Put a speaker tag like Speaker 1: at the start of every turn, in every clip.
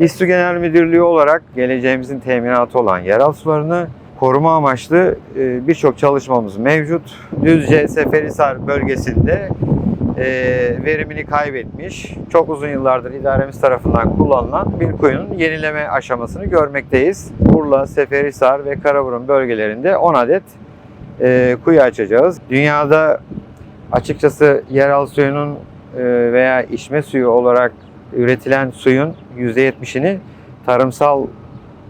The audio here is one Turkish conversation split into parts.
Speaker 1: İSTÜ Genel Müdürlüğü olarak geleceğimizin teminatı olan yeraltı sularını koruma amaçlı e, birçok çalışmamız mevcut. Düzce Seferihisar bölgesinde e, verimini kaybetmiş, çok uzun yıllardır idaremiz tarafından kullanılan bir kuyunun yenileme aşamasını görmekteyiz. Urla, Seferihisar ve Karaburun bölgelerinde 10 adet e, kuyu açacağız. Dünyada açıkçası yeraltı suyunun veya içme suyu olarak üretilen suyun %70'ini tarımsal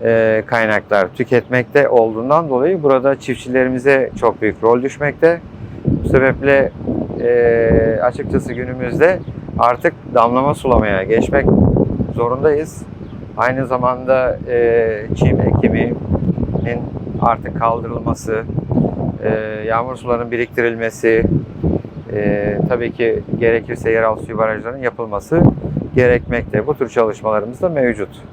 Speaker 1: e, kaynaklar tüketmekte olduğundan dolayı burada çiftçilerimize çok büyük rol düşmekte. Bu sebeple e, açıkçası günümüzde artık damlama sulamaya geçmek zorundayız. Aynı zamanda e, çim ekiminin artık kaldırılması, e, yağmur sularının biriktirilmesi, e, tabii ki gerekirse yeraltı suyu barajlarının yapılması gerekmekte. Bu tür çalışmalarımız da mevcut.